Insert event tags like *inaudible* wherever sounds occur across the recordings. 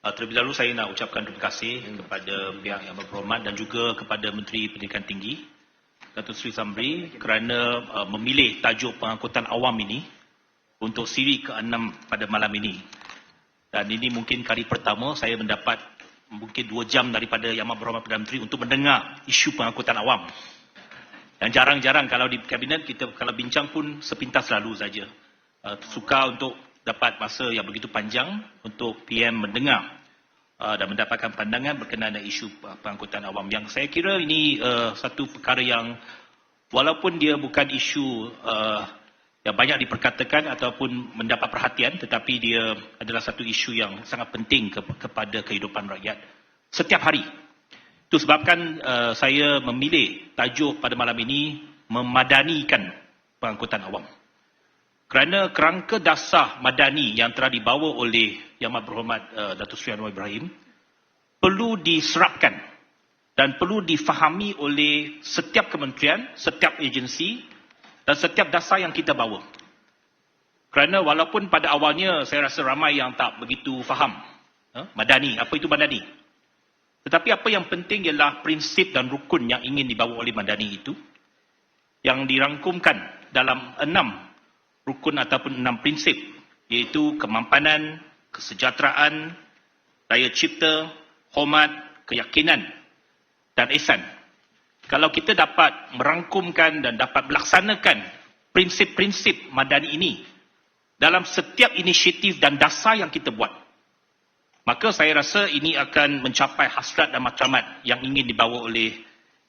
Uh, terlebih dahulu saya nak ucapkan terima kasih hmm. kepada pihak yang berhormat dan juga kepada Menteri Pendidikan Tinggi Datuk Seri Samri kerana uh, memilih tajuk pengangkutan awam ini untuk siri ke-6 pada malam ini. Dan ini mungkin kali pertama saya mendapat mungkin dua jam daripada Yang Amat Berhormat Perdana Menteri untuk mendengar isu pengangkutan awam. Dan jarang-jarang kalau di kabinet kita kalau bincang pun sepintas lalu saja. Uh, suka untuk dapat masa yang begitu panjang untuk PM mendengar uh, dan mendapatkan pandangan berkenaan dengan isu pengangkutan awam yang saya kira ini uh, satu perkara yang walaupun dia bukan isu uh, yang banyak diperkatakan ataupun mendapat perhatian tetapi dia adalah satu isu yang sangat penting ke, kepada kehidupan rakyat setiap hari. Itu sebabkan uh, saya memilih tajuk pada malam ini memadanikan pengangkutan awam kerana kerangka dasar madani yang telah dibawa oleh Yang Amat Berhormat uh, Datuk Seri Anwar Ibrahim perlu diserapkan dan perlu difahami oleh setiap kementerian, setiap agensi dan setiap dasar yang kita bawa. Kerana walaupun pada awalnya saya rasa ramai yang tak begitu faham madani, apa itu madani. Tetapi apa yang penting ialah prinsip dan rukun yang ingin dibawa oleh madani itu yang dirangkumkan dalam enam rukun ataupun enam prinsip iaitu kemampanan, kesejahteraan, daya cipta, hormat, keyakinan dan ihsan. Kalau kita dapat merangkumkan dan dapat melaksanakan prinsip-prinsip madani ini dalam setiap inisiatif dan dasar yang kita buat, maka saya rasa ini akan mencapai hasrat dan matlamat yang ingin dibawa oleh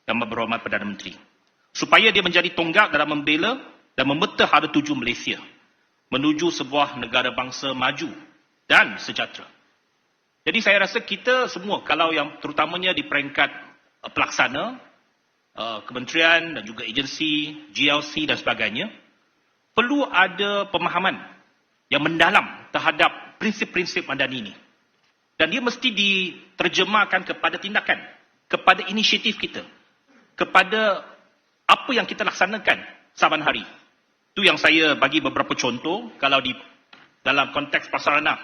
Yang Berhormat Perdana Menteri. Supaya dia menjadi tonggak dalam membela dan memeta hara tuju Malaysia menuju sebuah negara bangsa maju dan sejahtera. Jadi saya rasa kita semua kalau yang terutamanya di peringkat uh, pelaksana, uh, kementerian dan juga agensi, GLC dan sebagainya, perlu ada pemahaman yang mendalam terhadap prinsip-prinsip madani ini. Dan dia mesti diterjemahkan kepada tindakan, kepada inisiatif kita, kepada apa yang kita laksanakan saban hari. Itu yang saya bagi beberapa contoh kalau di dalam konteks prasarana.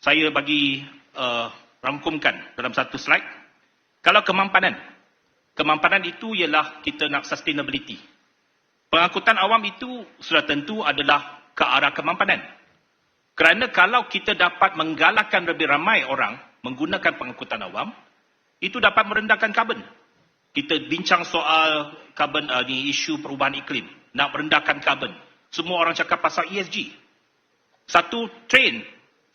Saya bagi uh, rangkumkan dalam satu slide. Kalau kemampanan. Kemampanan itu ialah kita nak sustainability. Pengangkutan awam itu sudah tentu adalah ke arah kemampanan. Kerana kalau kita dapat menggalakkan lebih ramai orang menggunakan pengangkutan awam, itu dapat merendahkan karbon. Kita bincang soal karbon uh, ni isu perubahan iklim nak merendahkan karbon. Semua orang cakap pasal ESG. Satu train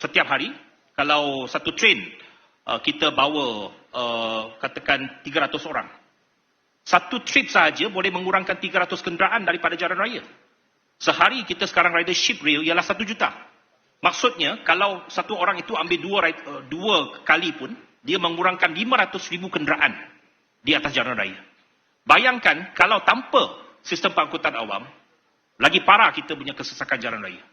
setiap hari, kalau satu train uh, kita bawa uh, katakan 300 orang. Satu trip sahaja boleh mengurangkan 300 kenderaan daripada jalan raya. Sehari kita sekarang ridership rail ialah satu juta. Maksudnya kalau satu orang itu ambil dua, uh, dua kali pun, dia mengurangkan 500 ribu kenderaan di atas jalan raya. Bayangkan kalau tanpa sistem pengangkutan awam, lagi parah kita punya kesesakan jalan raya.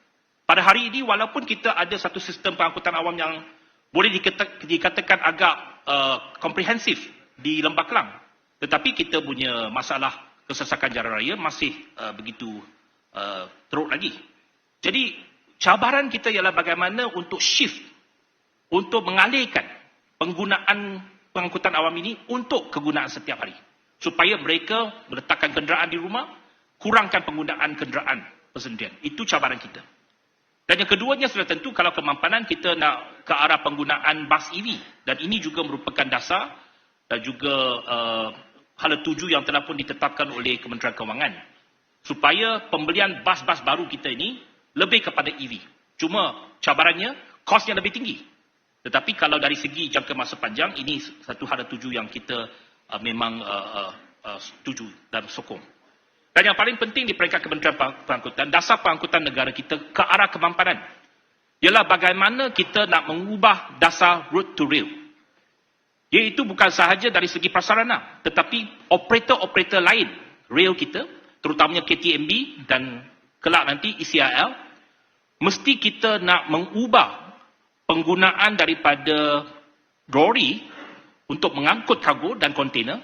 Pada hari ini, walaupun kita ada satu sistem pengangkutan awam yang boleh dikatakan agak uh, komprehensif di Lembah Kelang, tetapi kita punya masalah kesesakan jalan raya masih uh, begitu uh, teruk lagi. Jadi, cabaran kita ialah bagaimana untuk shift, untuk mengalihkan penggunaan pengangkutan awam ini untuk kegunaan setiap hari supaya mereka meletakkan kenderaan di rumah, kurangkan penggunaan kenderaan persendirian. Itu cabaran kita. Dan yang keduanya sudah tentu kalau kemampanan kita nak ke arah penggunaan bas EV. Dan ini juga merupakan dasar dan juga uh, hala tuju yang telah pun ditetapkan oleh Kementerian Kewangan. Supaya pembelian bas-bas baru kita ini lebih kepada EV. Cuma cabarannya, kosnya lebih tinggi. Tetapi kalau dari segi jangka masa panjang, ini satu hala tuju yang kita uh, memang uh, uh, uh, setuju dan sokong. Dan yang paling penting di peringkat Kementerian Pengangkutan, dasar pengangkutan negara kita ke arah kemampanan. Ialah bagaimana kita nak mengubah dasar road to rail. Iaitu bukan sahaja dari segi prasarana, tetapi operator-operator lain rail kita, terutamanya KTMB dan kelak nanti ECIL, mesti kita nak mengubah penggunaan daripada lori untuk mengangkut kargo dan kontena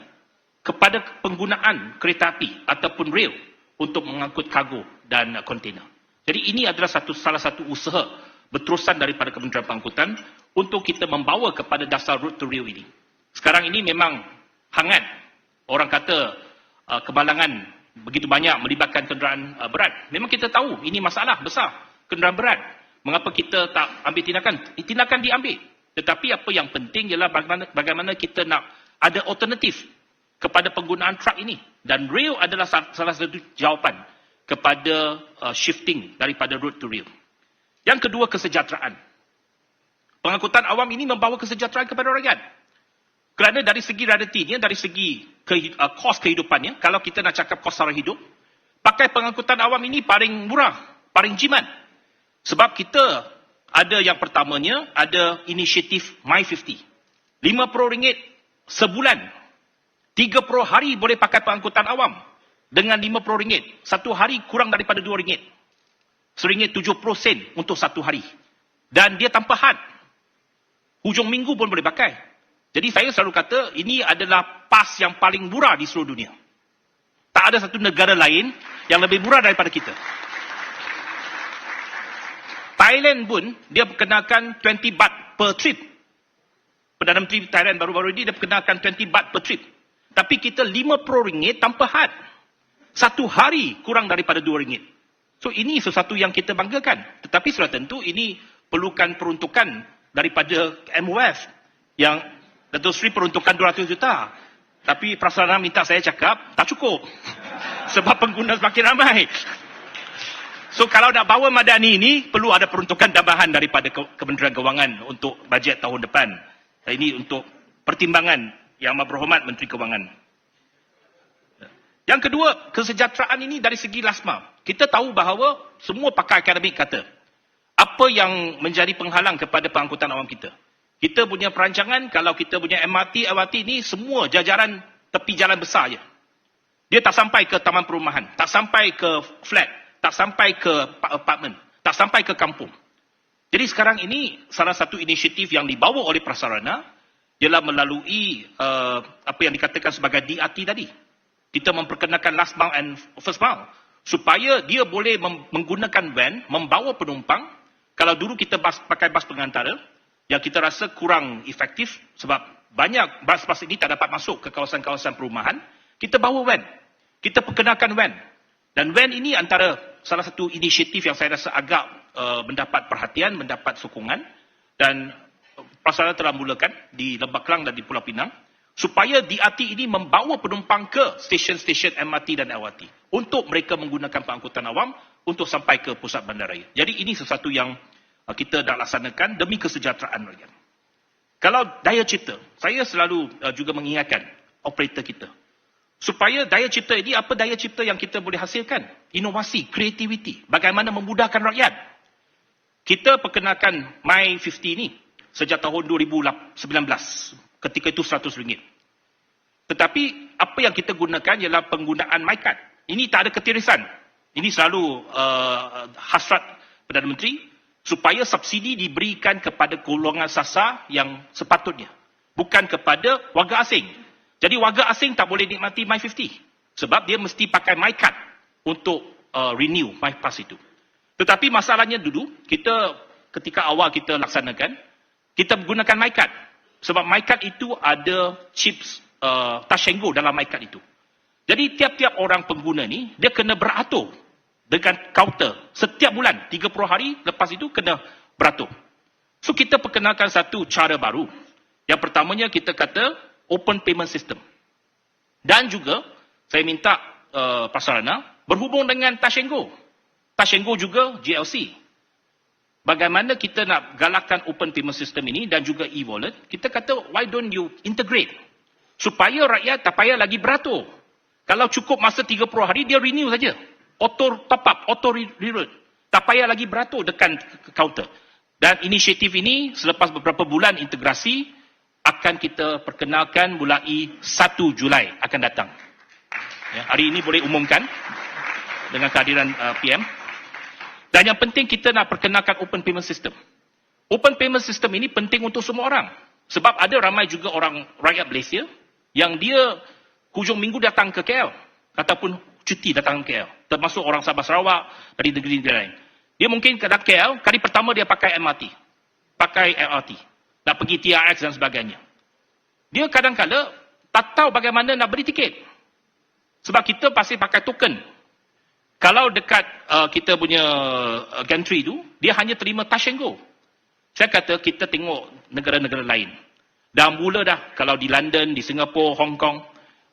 kepada penggunaan kereta api ataupun rail untuk mengangkut kargo dan kontena. Jadi ini adalah satu salah satu usaha berterusan daripada Kementerian Pengangkutan untuk kita membawa kepada dasar road to rail ini. Sekarang ini memang hangat. Orang kata uh, kemalangan begitu banyak melibatkan kenderaan uh, berat. Memang kita tahu ini masalah besar, kenderaan berat. Mengapa kita tak ambil tindakan? Tindakan diambil. Tetapi apa yang penting ialah bagaimana, bagaimana kita nak ada alternatif kepada penggunaan truk ini. Dan rail adalah salah satu jawapan kepada uh, shifting daripada road to rail. Yang kedua, kesejahteraan. Pengangkutan awam ini membawa kesejahteraan kepada rakyat. Kerana dari segi realitinya, dari segi ke, uh, kos kehidupannya, kalau kita nak cakap kos sara hidup, pakai pengangkutan awam ini paling murah, paling jimat. Sebab kita ada yang pertamanya, ada inisiatif My50. RM50 sebulan. 30 hari boleh pakai pengangkutan awam. Dengan RM50. Satu hari kurang daripada RM2. RM1.70 sen untuk satu hari. Dan dia tanpa had hujung minggu pun boleh pakai. Jadi saya selalu kata ini adalah pas yang paling murah di seluruh dunia. Tak ada satu negara lain yang lebih murah daripada kita. Thailand pun dia perkenalkan 20 baht per trip. Perdana Menteri Thailand baru-baru ini dia perkenalkan 20 baht per trip. Tapi kita RM50 tanpa had. Satu hari kurang daripada RM2. So ini sesuatu yang kita banggakan. Tetapi sudah tentu ini perlukan peruntukan daripada MOF yang Datuk Seri peruntukan 200 juta. Tapi prasarana minta saya cakap, tak cukup. *laughs* Sebab pengguna semakin ramai. So kalau nak bawa Madani ini, perlu ada peruntukan tambahan daripada Kementerian Kewangan untuk bajet tahun depan. Ini untuk pertimbangan yang berhormat Menteri Kewangan. Yang kedua, kesejahteraan ini dari segi LASMA. Kita tahu bahawa semua pakar akademik kata, apa yang menjadi penghalang kepada pengangkutan awam kita? Kita punya perancangan, kalau kita punya MRT, LRT ni semua jajaran tepi jalan besar je. Dia tak sampai ke taman perumahan, tak sampai ke flat, tak sampai ke apartment, tak sampai ke kampung. Jadi sekarang ini salah satu inisiatif yang dibawa oleh prasarana ialah melalui uh, apa yang dikatakan sebagai DRT tadi. Kita memperkenalkan last mile and first mile supaya dia boleh menggunakan van membawa penumpang kalau dulu kita bas, pakai bas pengantara, yang kita rasa kurang efektif sebab banyak bas-bas ini tak dapat masuk ke kawasan-kawasan perumahan, kita bawa van. Kita perkenalkan van. Dan van ini antara salah satu inisiatif yang saya rasa agak uh, mendapat perhatian, mendapat sokongan. Dan prasarana telah mulakan di Lembah Kelang dan di Pulau Pinang. Supaya DRT ini membawa penumpang ke stesen-stesen MRT dan LRT. Untuk mereka menggunakan pengangkutan awam untuk sampai ke pusat bandaraya. Jadi ini sesuatu yang uh, kita dah laksanakan demi kesejahteraan rakyat. Kalau daya cipta, saya selalu juga mengingatkan operator kita. Supaya daya cipta ini, apa daya cipta yang kita boleh hasilkan? Inovasi, kreativiti, bagaimana memudahkan rakyat. Kita perkenalkan My50 ini sejak tahun 2019, ketika itu RM100. Tetapi apa yang kita gunakan ialah penggunaan MyCard. Ini tak ada ketirisan. Ini selalu uh, hasrat Perdana Menteri supaya subsidi diberikan kepada golongan sasar yang sepatutnya. Bukan kepada warga asing. Jadi warga asing tak boleh nikmati My50. Sebab dia mesti pakai MyCard untuk uh, renew MyPass itu. Tetapi masalahnya dulu, kita ketika awal kita laksanakan, kita menggunakan MyCard. Sebab MyCard itu ada chips uh, touch and go dalam MyCard itu. Jadi tiap-tiap orang pengguna ni, dia kena beratur dengan counter setiap bulan 30 hari lepas itu kena beratur. So kita perkenalkan satu cara baru. Yang pertamanya kita kata open payment system. Dan juga saya minta uh, prasarana berhubung dengan Touch and Go. Touch and Go juga GLC. Bagaimana kita nak galakkan open payment system ini dan juga e-wallet, kita kata why don't you integrate supaya rakyat tak payah lagi beratur. Kalau cukup masa 30 hari dia renew saja auto top up, auto reroute. Tak payah lagi beratur dekat counter. Dan inisiatif ini selepas beberapa bulan integrasi akan kita perkenalkan mulai 1 Julai akan datang. Ya, hari ini boleh umumkan dengan kehadiran uh, PM. Dan yang penting kita nak perkenalkan open payment system. Open payment system ini penting untuk semua orang. Sebab ada ramai juga orang rakyat Malaysia yang dia hujung minggu datang ke KL ataupun cuti datang ke KL. Termasuk orang Sabah Sarawak dari negeri-negeri lain. Dia mungkin ke KL, kali pertama dia pakai MRT. Pakai LRT. Nak pergi TRX dan sebagainya. Dia kadang-kala tak tahu bagaimana nak beli tiket. Sebab kita pasti pakai token. Kalau dekat uh, kita punya uh, gantry tu, dia hanya terima touch and go. Saya kata kita tengok negara-negara lain. Dah mula dah kalau di London, di Singapura, Hong Kong,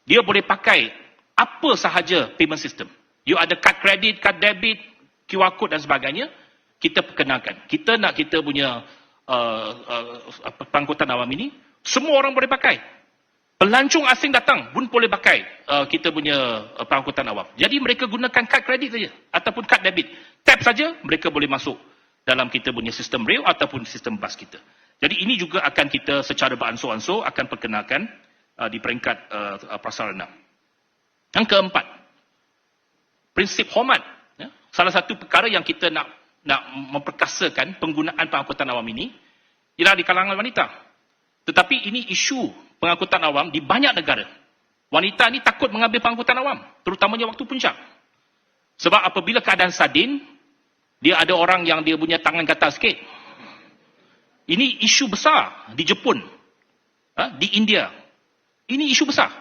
dia boleh pakai apa sahaja payment system. You ada kad kredit, kad debit, QR code dan sebagainya, kita perkenalkan. Kita nak kita punya uh, uh, pangkutan awam ini, semua orang boleh pakai. Pelancong asing datang pun boleh pakai uh, kita punya uh, pangkutan awam. Jadi mereka gunakan kad kredit saja ataupun kad debit. Tap saja mereka boleh masuk dalam kita punya sistem rail ataupun sistem bas kita. Jadi ini juga akan kita secara beransur-ansur akan perkenalkan uh, di peringkat uh, uh, prasarana. Yang keempat, prinsip hormat. Ya? Salah satu perkara yang kita nak nak memperkasakan penggunaan pengangkutan awam ini ialah di kalangan wanita. Tetapi ini isu pengangkutan awam di banyak negara. Wanita ini takut mengambil pengangkutan awam, terutamanya waktu puncak. Sebab apabila keadaan sadin, dia ada orang yang dia punya tangan kata sikit. Ini isu besar di Jepun, ha? di India. Ini isu besar.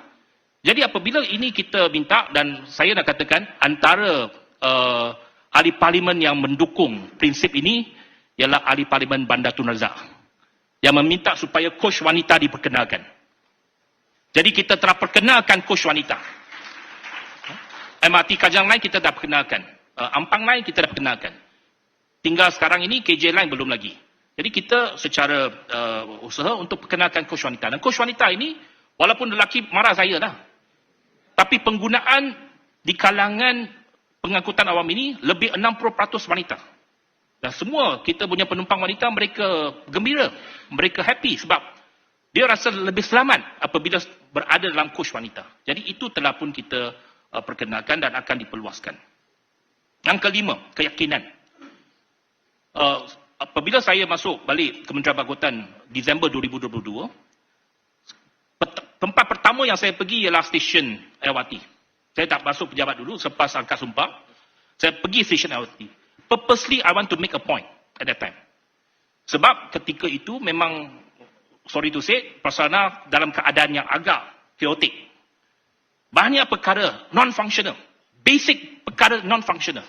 Jadi apabila ini kita minta dan saya nak katakan antara uh, ahli parlimen yang mendukung prinsip ini ialah ahli parlimen Bandar Tun Razak yang meminta supaya kos wanita diperkenalkan. Jadi kita telah perkenalkan kos wanita. MRT Kajang lain kita dah perkenalkan. Uh, Ampang lain kita dah perkenalkan. Tinggal sekarang ini KJ lain belum lagi. Jadi kita secara uh, usaha untuk perkenalkan kos wanita. Dan kos wanita ini walaupun lelaki marah saya dah. Tapi penggunaan di kalangan pengangkutan awam ini lebih 60% wanita. Dan semua kita punya penumpang wanita mereka gembira, mereka happy sebab dia rasa lebih selamat apabila berada dalam kos wanita. Jadi itu telah pun kita uh, perkenalkan dan akan diperluaskan. Yang kelima, keyakinan. Uh, apabila saya masuk balik Kementerian Pangkutan Disember 2022, tempat pertama yang saya pergi ialah stesen LRT. Saya tak masuk pejabat dulu selepas angkat sumpah. Saya pergi stesen LRT. Purposely I want to make a point at that time. Sebab ketika itu memang sorry to say prasarana dalam keadaan yang agak chaotic. Banyak perkara non-functional. Basic perkara non-functional.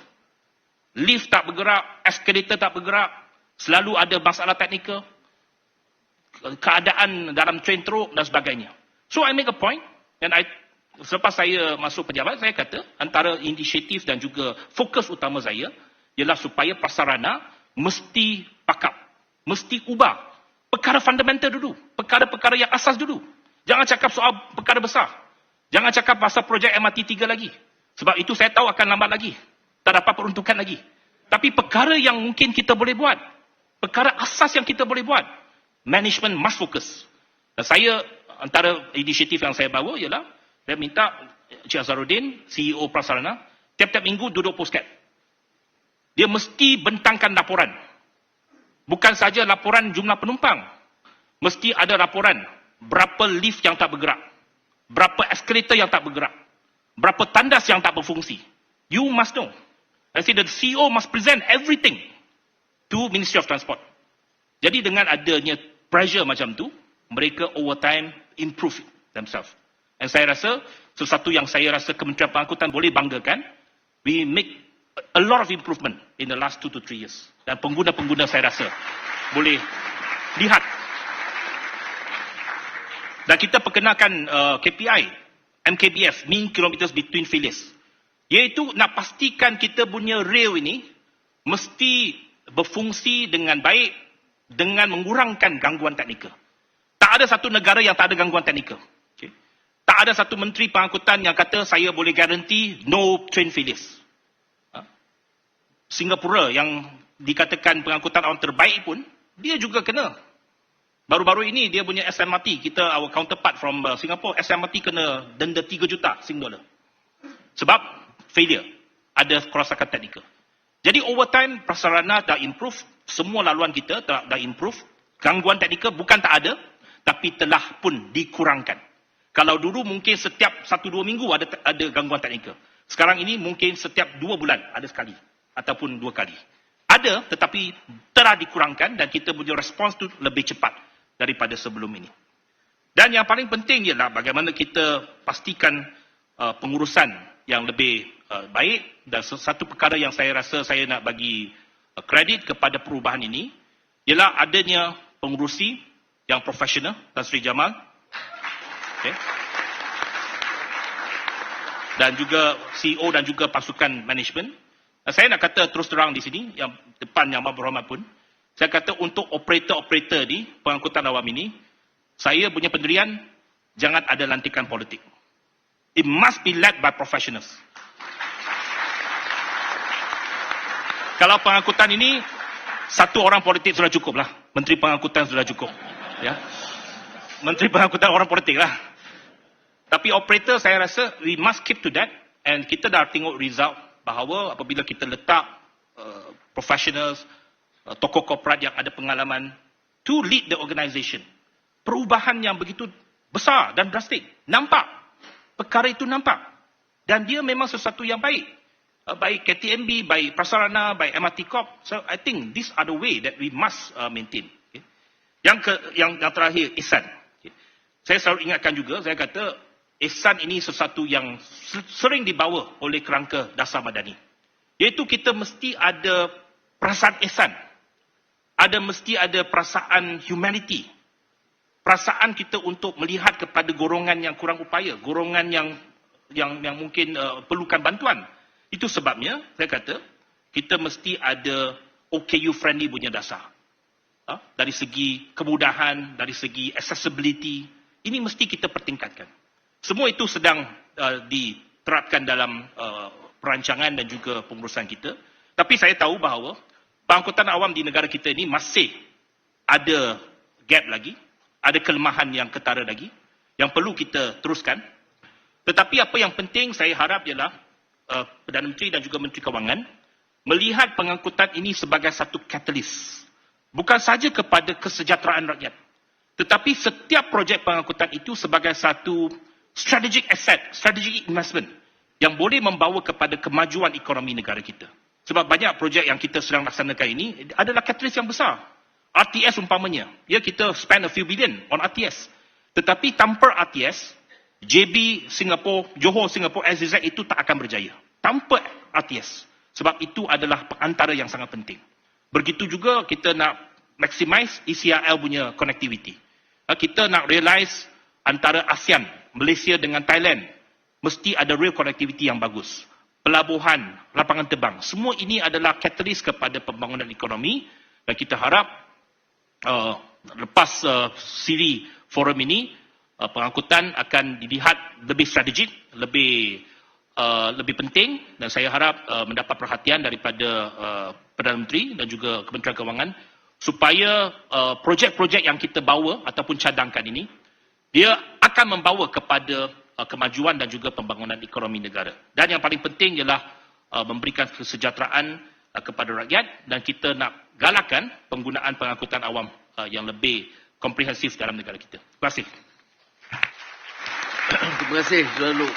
Lift tak bergerak, escalator tak bergerak, selalu ada masalah teknikal, keadaan dalam train teruk dan sebagainya. So I make a point and I selepas saya masuk pejabat saya kata antara inisiatif dan juga fokus utama saya ialah supaya prasarana mesti pakap, mesti ubah perkara fundamental dulu, perkara-perkara yang asas dulu. Jangan cakap soal perkara besar. Jangan cakap pasal projek MRT 3 lagi. Sebab itu saya tahu akan lambat lagi. Tak dapat peruntukan lagi. Tapi perkara yang mungkin kita boleh buat. Perkara asas yang kita boleh buat. Management must focus. Dan saya antara inisiatif yang saya bawa ialah saya minta Cik Azharuddin, CEO Prasarana, tiap-tiap minggu duduk postcard. Dia mesti bentangkan laporan. Bukan saja laporan jumlah penumpang. Mesti ada laporan berapa lift yang tak bergerak. Berapa eskalator yang tak bergerak. Berapa tandas yang tak berfungsi. You must know. I say the CEO must present everything to Ministry of Transport. Jadi dengan adanya pressure macam tu, mereka overtime improve themselves. Dan saya rasa sesuatu yang saya rasa Kementerian Pengangkutan boleh banggakan, we make a lot of improvement in the last two to three years. Dan pengguna-pengguna saya rasa boleh lihat. Dan kita perkenalkan uh, KPI, MKBF, Mean Kilometers Between Failures. Iaitu nak pastikan kita punya rail ini mesti berfungsi dengan baik dengan mengurangkan gangguan teknikal. Tak ada satu negara yang tak ada gangguan teknikal. Tak ada satu menteri pengangkutan yang kata saya boleh garanti no train failures. Ha? Singapura yang dikatakan pengangkutan awam terbaik pun, dia juga kena. Baru-baru ini dia punya SMRT, kita our counterpart from uh, Singapore, SMRT kena denda 3 juta Sing dollar. Sebab failure. Ada kerosakan teknikal. Jadi over time, prasarana dah improve. Semua laluan kita dah, dah improve. Gangguan teknikal bukan tak ada, tapi telah pun dikurangkan. Kalau dulu mungkin setiap satu dua minggu ada ada gangguan teknikal. Sekarang ini mungkin setiap dua bulan ada sekali ataupun dua kali. Ada tetapi telah dikurangkan dan kita punya respons tu lebih cepat. daripada sebelum ini. Dan yang paling penting ialah bagaimana kita pastikan uh, pengurusan yang lebih uh, baik dan satu perkara yang saya rasa saya nak bagi uh, kredit kepada perubahan ini ialah adanya pengurusi yang profesional Tan Sri Jamal okay. dan juga CEO dan juga pasukan management. Saya nak kata terus terang di sini yang depan yang berhormat pun saya kata untuk operator-operator di pengangkutan awam ini saya punya pendirian jangan ada lantikan politik. It must be led by professionals. Kalau pengangkutan ini satu orang politik sudah cukup lah. Menteri pengangkutan sudah cukup. Ya. Menteri pengangkutan orang politik lah. Tapi operator saya rasa we must keep to that and kita dah tengok result bahawa apabila kita letak uh, professionals, uh, tokoh korporat yang ada pengalaman to lead the organisation. Perubahan yang begitu besar dan drastik. Nampak. Perkara itu nampak. Dan dia memang sesuatu yang baik. Uh, baik KTMB, baik Prasarana, baik MRT Corp. So I think these are the way that we must uh, maintain. Okay. Yang ke yang, yang terakhir ihsan. Okay. Saya selalu ingatkan juga saya kata ihsan ini sesuatu yang sering dibawa oleh kerangka dasar madani. Iaitu kita mesti ada perasaan ihsan. Ada mesti ada perasaan humanity. Perasaan kita untuk melihat kepada golongan yang kurang upaya, golongan yang yang yang mungkin uh, perlukan bantuan. Itu sebabnya saya kata kita mesti ada OKU friendly punya dasar. Ha? Dari segi kemudahan, dari segi accessibility, ini mesti kita pertingkatkan. Semua itu sedang uh, diterapkan dalam uh, perancangan dan juga pengurusan kita. Tapi saya tahu bahawa pengangkutan awam di negara kita ini masih ada gap lagi, ada kelemahan yang ketara lagi yang perlu kita teruskan. Tetapi apa yang penting saya harap ialah uh, Perdana Menteri dan juga Menteri Kewangan melihat pengangkutan ini sebagai satu katalis. Bukan saja kepada kesejahteraan rakyat. Tetapi setiap projek pengangkutan itu sebagai satu strategic asset, strategic investment yang boleh membawa kepada kemajuan ekonomi negara kita. Sebab banyak projek yang kita sedang laksanakan ini adalah katalis yang besar. RTS umpamanya. Ya kita spend a few billion on RTS. Tetapi tanpa RTS, JB Singapore, Johor Singapore SZZ itu tak akan berjaya. Tanpa RTS. Sebab itu adalah antara yang sangat penting. Begitu juga kita nak maximize ECRL punya connectivity. Ha, Kita nak realize antara ASEAN, Malaysia dengan Thailand, mesti ada real connectivity yang bagus. Pelabuhan, lapangan terbang, semua ini adalah catalyst kepada pembangunan ekonomi dan kita harap uh, lepas uh, siri forum ini, uh, pengangkutan akan dilihat lebih strategik, lebih uh, lebih penting dan saya harap uh, mendapat perhatian daripada uh, Perdana Menteri dan juga Kementerian Kewangan supaya uh, projek-projek yang kita bawa ataupun cadangkan ini dia akan membawa kepada uh, kemajuan dan juga pembangunan ekonomi negara. Dan yang paling penting ialah uh, memberikan kesejahteraan uh, kepada rakyat dan kita nak galakkan penggunaan pengangkutan awam uh, yang lebih komprehensif dalam negara kita. Terima kasih. Terima kasih selalu.